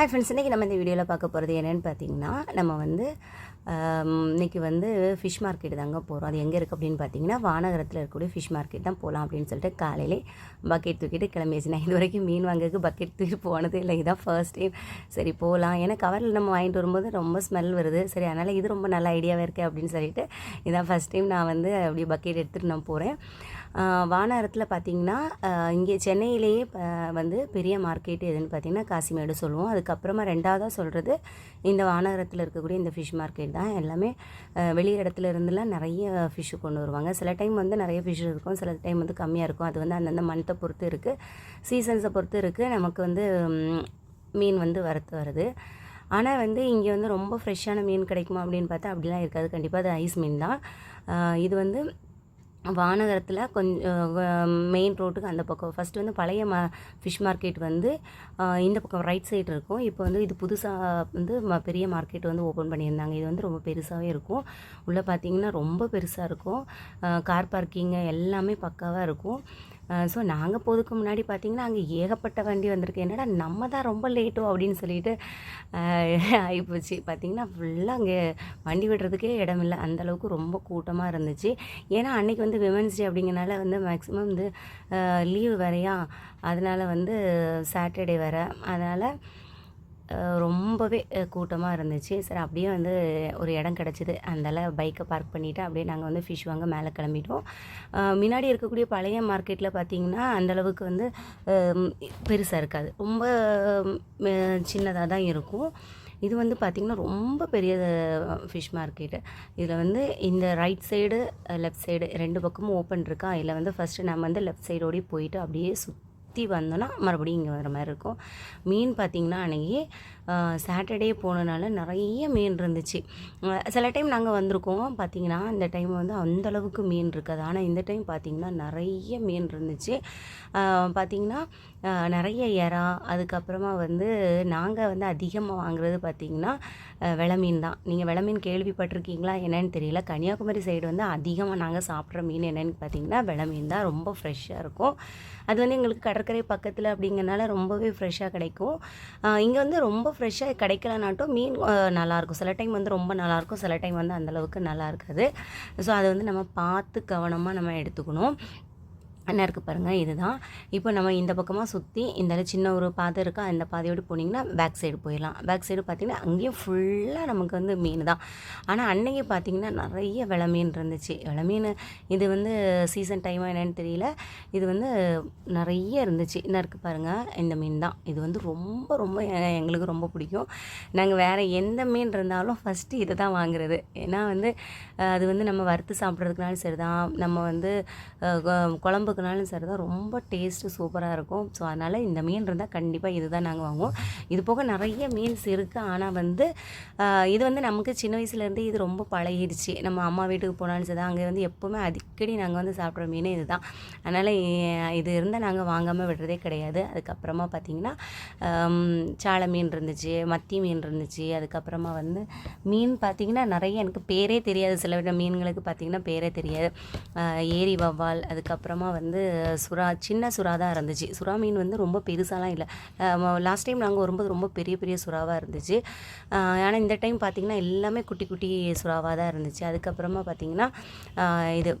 Hi friends இன்றைக்கி நம்ம இந்த வீடியோவில் பார்க்க போகிறது என்னென்னு பார்த்தீங்கன்னா நம்ம வந்து இன்றைக்கி வந்து ஃபிஷ் மார்க்கெட் தாங்க போகிறோம் அது எங்கே இருக்குது அப்படின்னு பார்த்தீங்கன்னா வானகரத்தில் இருக்கக்கூடிய ஃபிஷ் மார்க்கெட் தான் போகலாம் அப்படின்னு சொல்லிட்டு காலையிலே பக்கெட் தூக்கிட்டு கிளம்பியாச்சு நான் இது வரைக்கும் மீன் வாங்குறதுக்கு பக்கெட் தூக்கிட்டு போனது இல்லை. இதான் ஃபர்ஸ்ட் டைம் சரி போகலாம் ஏன்னா கவரில் நம்ம வாங்கிட்டு வரும்போது ரொம்ப ஸ்மெல் வருது. சரி அதனால் இது ரொம்ப நல்ல ஐடியாவாக இருக்குது அப்படின்னு சொல்லிட்டு இதான் ஃபஸ்ட் டைம் நான் வந்து அப்படியே பக்கெட் எடுத்துகிட்டு நான் போகிறேன் வானகரத்தில் பார்த்தீங்கன்னா இங்கே சென்னையிலேயே வந்து பெரிய மார்க்கெட் எதுன்னு பார்த்தீங்கன்னா காசிமேடு சொல்லுவோம். அதுக்கப்புறமா ரெண்டாவதாக சொல்கிறது இந்த வானகரத்தில் இருக்கக்கூடிய இந்த ஃபிஷ் மார்க்கெட் தான். எல்லாமே வெளியிற இடத்துல இருந்துலாம் நிறைய ஃபிஷ்ஷு கொண்டு வருவாங்க. சில டைம் வந்து நிறைய ஃபிஷ் இருக்கும் சில டைம் வந்து கம்மியாக இருக்கும். அது வந்து அந்தந்த மந்த்தை பொறுத்து இருக்குது சீசன்ஸை பொறுத்து இருக்குது நமக்கு வந்து மீன் வந்து வறுத்து வருது. ஆனால் வந்து இங்கே வந்து ரொம்ப ஃப்ரெஷ்ஷான மீன் கிடைக்குமா அப்படின்னு பார்த்தா அப்படிலாம் இருக்காது. கண்டிப்பாக அது ஐஸ் மீன் தான். இது வந்து வானகரத்தில் கொஞ்சம் மெயின் ரோட்டுக்கு அந்த பக்கம். ஃபஸ்ட்டு வந்து பழைய ம ஃபிஷ் மார்க்கெட் வந்து இந்த பக்கம் ரைட் சைடு இருக்கும். இப்போ வந்து இது புதுசாக வந்து ம- பெரிய மார்க்கெட் வந்து ஓப்பன் பண்ணியிருந்தாங்க. இது வந்து ரொம்ப பெருசாகவே இருக்கும். உள்ளே பார்த்தீங்கன்னா ரொம்ப பெருசாக இருக்கும். கார் பார்க்கிங்கு எல்லாமே பக்காவாக இருக்கும். ஸோ நாங்கள் போதுக்கு முன்னாடி பார்த்தீங்கன்னா அங்கே ஏகப்பட்ட வண்டி வந்திருக்கு. என்னடா நம்ம தான் ரொம்ப லேட்டோ அப்படின்னு சொல்லிட்டு ஆகிப்போச்சு பார்த்தீங்கன்னா ஃபுல்லாக அங்கே வண்டி விடுறதுக்கே இடம் இல்லை. அந்தளவுக்கு ரொம்ப கூட்டமாக இருந்துச்சு. ஏன்னா அன்றைக்கி வந்து விமன்ஸ் டே அப்படிங்கிறனால வந்து மேக்ஸிமம் வந்து லீவு வேறையா? அதனால் வந்து சாட்டர்டே வேறு. அதனால் ரொம்பவே கூட்டமாக இருந்துச்சு. சரி அப்படியே வந்து ஒரு இடம் கிடச்சிது. அந்தால பைக்கை பார்க் பண்ணிவிட்டு அப்படியே நாங்கள் வந்து ஃபிஷ் வாங்க மேலே கிளம்பிட்டோம். முன்னாடி இருக்கக்கூடிய பழைய மார்க்கெட்டில் பார்த்தீங்கன்னா அந்தளவுக்கு வந்து பெருசாக இருக்காது. ரொம்ப சின்னதாக தான் இருக்கும். இது வந்து பார்த்திங்கன்னா ரொம்ப பெரிய ஃபிஷ் மார்க்கெட்டு இதில் வந்து இந்த ரைட் சைடு லெஃப்ட் சைடு ரெண்டு பக்கமும் ஓப்பன் இருக்கா? இதில் வந்து ஃபஸ்ட்டு நம்ம வந்து லெஃப்ட் சைடோடய போயிட்டு அப்படியே சுற்றி சுற்றி வந்தோன்னா மறுபடியும் இங்கே வர மாதிரி இருக்கும். மீன் பார்த்திங்கன்னா அன்னைக்கு சாட்டர்டே போனனால நிறைய மீன் இருந்துச்சு. சில டைம் நாங்கள் வந்திருக்கோம். பார்த்திங்கன்னா இந்த டைம் வந்து அந்த அளவுக்கு மீன் இருக்காது. ஆனால் இந்த டைம் பார்த்திங்கன்னா நிறைய மீன் இருந்துச்சு. பார்த்திங்கன்னா நிறைய இறா அதுக்கப்புறமா வந்து நாங்கள் வந்து அதிகமாக வாங்குறது பார்த்திங்கன்னா அஹ் மீன் தான். நீங்கள் விளமீன் மீன் கேள்விப்பட்டிருக்கீங்களா? என்னென்னு தெரியல. கன்னியாகுமரி சைடு வந்து அதிகமாக நாங்கள் சாப்பிட்ற மீன் என்னன்னு பார்த்தீங்கன்னா வெலை மீன் தான். ரொம்ப ஃப்ரெஷ்ஷாக இருக்கும். அது வந்து எங்களுக்கு கடற்கரை பக்கத்தில் அப்படிங்கறனால ரொம்பவே ஃப்ரெஷ்ஷாக கிடைக்கும். இங்கே வந்து ரொம்ப ஃப்ரெஷ்ஷாக கிடைக்கலனாட்டும் மீன் நல்லாயிருக்கும். சில டைம் வந்து ரொம்ப நல்லாயிருக்கும். சில டைம் வந்து அந்தளவுக்கு நல்லா இருக்காது ஸோ அதை வந்து நம்ம பார்த்து கவனமாக நம்ம எடுத்துக்கணும். என்ன இருக்குது பாருங்கள் இதுதான். இப்போ நம்ம இந்த பக்கமாக சுற்றி இந்த சின்ன ஒரு பாதை இருக்கா அந்த பாதையோடு போனீங்கன்னா பேக் சைடு போயிடலாம். பேக் சைடு பார்த்தீங்கன்னா அங்கேயும் ஃபுல்லாக நமக்கு வந்து மீன் தான். ஆனால் அன்னைக்கு பார்த்தீங்கன்னா நிறைய விலை மீன் இருந்துச்சு. விலை மீன் இது வந்து சீசன் டைமாக என்னன்னு தெரியல. இது வந்து நிறைய இருந்துச்சு. என்ன இருக்குது பாருங்கள் இந்த மீன் தான். இது வந்து ரொம்ப ரொம்ப எங்களுக்கு ரொம்ப பிடிக்கும். நாங்கள் வேறு எந்த மீன் இருந்தாலும் ஃபஸ்ட்டு இதை தான் வாங்குறது. ஏன்னா வந்து அது வந்து நம்ம வறுத்து சாப்பிட்றதுக்குனாலும் சரி தான் நம்ம வந்து குழம்புக்கு கொ- சரி தான் ரொம்ப டேஸ்ட்டு சூப்பராக இருக்கும். ஸோ அதனால் இந்த மீன் இருந்தால் கண்டிப்பாக இது தான் நாங்கள் வாங்குவோம். இது போக நிறைய மீன்ஸ் இருக்குது ஆனால் வந்து இது வந்து நமக்கு சின்ன வயசுலேருந்து இது ரொம்ப பழகிடுச்சு. நம்ம அம்மா வீட்டுக்கு போனாலும் சரி தான் அங்கே வந்து எப்போவுமே அடிக்கடி நாங்கள் வந்து சாப்பிட்ற மீன் இது தான் அதனால் இது இருந்தால் நாங்கள் வாங்காமல் விடுறதே கிடையாது. அதுக்கப்புறமா பார்த்திங்கன்னா சாலை மீன் இருந்துச்சு மத்தி மீன் இருந்துச்சு அதுக்கப்புறமா வந்து மீன் பார்த்திங்கன்னா நிறைய எனக்கு பேரே தெரியாது. சில மீன்களுக்கு பார்த்திங்கன்னா பேரே தெரியாது. ஏரி வவ்வால் அதுக்கப்புறமா வந்து சுறா சின்ன சுறா தான் இருந்துச்சு. சுறா மீன் வந்து ரொம்ப பெருசாலாம் இல்லை. லாஸ்ட் டைம் நாங்கள் வரும்போது ரொம்ப பெரிய பெரிய சுறாவாக இருந்துச்சு. ஆனால் இந்த டைம் பார்த்திங்கன்னா எல்லாமே குட்டி குட்டி சுறாவாக தான் இருந்துச்சு. அதுக்கப்புறமா பார்த்திங்கன்னா இது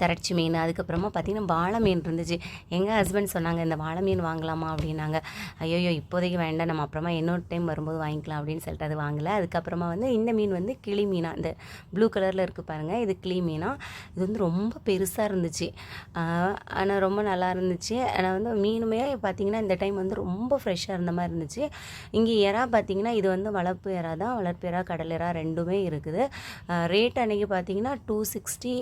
திரட்சி மீன் அதுக்கப்புறமா பார்த்திங்கன்னா வாழை மீன் இருந்துச்சு. எங்கள் ஹஸ்பண்ட் சொன்னாங்க இந்த வாழை மீன் வாங்கலாமா? அப்படின்னாங்க. ஐயோயோ இப்போதைக்கு வேண்டாம். நம்ம அப்புறமா இன்னொரு டைம் வரும்போது வாங்கிக்கலாம் அப்படின்னு சொல்லிட்டு அது வாங்கலை. அதுக்கப்புறமா வந்து இந்த மீன் வந்து கிளி மீனாக இந்த ப்ளூ கலரில் இருக்குது பாருங்கள் இது கிளி மீனாக இது வந்து ரொம்ப பெருசாக இருந்துச்சு. ஆனால் ரொம்ப நல்லா இருந்துச்சு. ஆனால் வந்து மீனுமே பார்த்திங்கன்னா இந்த டைம் வந்து ரொம்ப ஃப்ரெஷ்ஷாக இருந்த மாதிரி இருந்துச்சு. இங்கே எறா பார்த்திங்கன்னா இது வந்து வளர்ப்பு எறா தான். வளர்ப்பு எறா கடல் எறா ரெண்டுமே இருக்குது. ரேட் அன்றைக்கி பார்த்தீங்கன்னா டூ சிக்ஸ்டி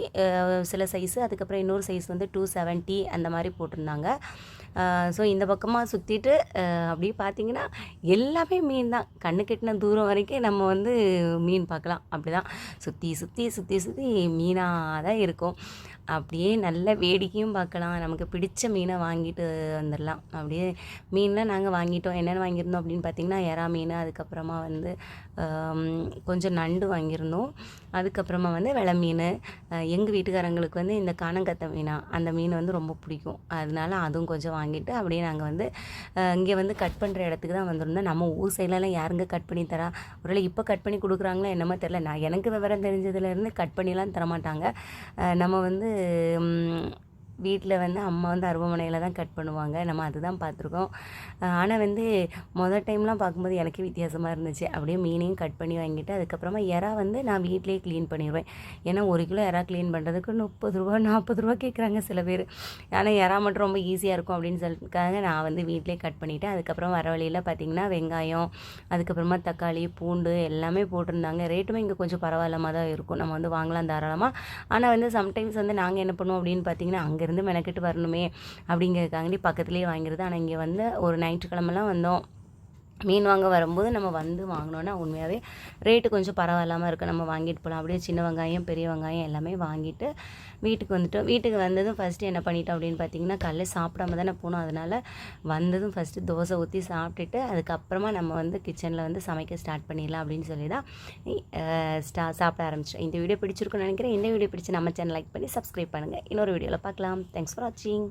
சில சைஸு அதுக்கப்புறம் இன்னொரு சைஸ் வந்து டூ செவன்ட்டி அந்த மாதிரி போட்டிருந்தாங்க. ஸோ இந்த பக்கமாக சுற்றிட்டு அப்படியே பார்த்தீங்கன்னா எல்லாமே மீன் தான். கண்ணு கெட்டின தூரம் வரைக்கும் நம்ம வந்து மீன் பார்க்கலாம் அப்படி தான் சுற்றி சுற்றி சுற்றி சுற்றி மீனாக தான் இருக்கும். அப்படியே நல்ல வேடிக்கையும் பார்க்கலாம் நமக்கு பிடிச்ச மீனை வாங்கிட்டு வந்துடலாம். அப்படியே மீன்லாம் நாங்கள் வாங்கிட்டோம். என்னென்ன வாங்கியிருந்தோம் அப்படின்னு பார்த்தீங்கன்னா எறா மீன் அதுக்கப்புறமா வந்து கொஞ்சம் நண்டு வாங்கியிருந்தோம். அதுக்கப்புறமா வந்து வெலை மீன். எங்கள் வீட்டுக்காரங்களுக்கு வந்து இந்த காணங்கத்தை மீனா அந்த மீன் வந்து ரொம்ப பிடிக்கும். அதனால அதுவும் கொஞ்சம் வாங்கிட்டு அப்படியே நாங்கள் வந்து இங்கே வந்து கட் பண்ணுற இடத்துக்கு தான் வந்திருந்தோம். நம்ம ஊர் சைட்லலாம் யாருங்க கட் பண்ணி தரா? ஒருவேளை இப்போ கட் பண்ணி கொடுக்குறாங்களோ என்னமோ தெரில நான் எனக்கு விவரம் தெரிஞ்சதுலேருந்து கட் பண்ணிலாம் தரமாட்டாங்க. நம்ம வந்து வீட்டில் வந்து அம்மா வந்து அருவமனையில் தான் கட் பண்ணுவாங்க. நம்ம அதுதான் பார்த்துருக்கோம். ஆனால் வந்து மொதல் டைம்லாம் பார்க்கும்போது எனக்கே வித்தியாசமாக இருந்துச்சு. அப்படியே மீனையும் கட் பண்ணி வாங்கிட்டு அதுக்கப்புறமா எறா வந்து நான் வீட்டிலே க்ளீன் பண்ணிடுவேன் ஏன்னா ஒரு கிலோ எறா க்ளீன் பண்ணுறதுக்கு முப்பது ரூபா நாற்பது ரூபா கேட்குறாங்க சில பேர். ஆனால் எறா மட்டும் ரொம்ப ஈஸியாக இருக்கும் அப்படின்னு சொல்லியிருக்காங்க நான் வந்து வீட்டிலே கட் பண்ணிவிட்டேன் அதுக்கப்புறம் வர வழியில் பார்த்திங்கன்னா வெங்காயம் அதுக்கப்புறமா தக்காளி பூண்டு எல்லாமே போட்டிருந்தாங்க. ரேட்டுமே இங்கே கொஞ்சம் பரவாயில்லமாக தான் இருக்கும். நம்ம வந்து வாங்கலாம் தாராளமாக ஆனால் வந்து சம்டைம்ஸ் வந்து நாங்கள் என்ன பண்ணுவோம் அப்படின்னு பார்த்தீங்கன்னா இருந்து மெனக்கெட்டு வரணுமே அப்படிங்கிறதுக்காண்டி பக்கத்துலேயே வாங்கிடுது ஆனால் இங்கே வந்து ஒரு ஞாயிற்றுக்கிழமெல்லாம் வந்தோம். மீன் வாங்க வரும்போது நம்ம வந்து வாங்கினோன்னா உண்மையாகவே ரேட்டு கொஞ்சம் பரவாயில்லாமல் இருக்குது நம்ம வாங்கிட்டு போகலாம் அப்படியே சின்ன வெங்காயம் பெரிய வெங்காயம் எல்லாமே வாங்கிட்டு வீட்டுக்கு வந்துட்டோம். வீட்டுக்கு வந்ததும் ஃபஸ்ட்டு என்ன பண்ணிட்டோம் அப்படின்னு பார்த்தீங்கன்னா காலையில் சாப்பிடாம தானே போனோம். அதனால் வந்ததும் ஃபஸ்ட்டு தோசை ஊற்றி சாப்பிட்டுட்டு அதுக்கப்புறமா நம்ம வந்து கிச்சனில் வந்து சமைக்க ஸ்டார்ட் பண்ணிடலாம் அப்படின்னு சொல்லி தான் ஸ்டா சாப்பிட ஆரம்பிச்சோம். இந்த வீடியோ பிடிச்சிருக்குன்னு நினைக்கிறேன். இந்த வீடியோ பிடிச்சி நம்ம சேனல் லைக் பண்ணி சப்ஸ்கிரைப் பண்ணுங்கள் இன்னொரு வீடியோவில் பார்க்கலாம். தேங்க்ஸ் ஃபார் வாட்சிங்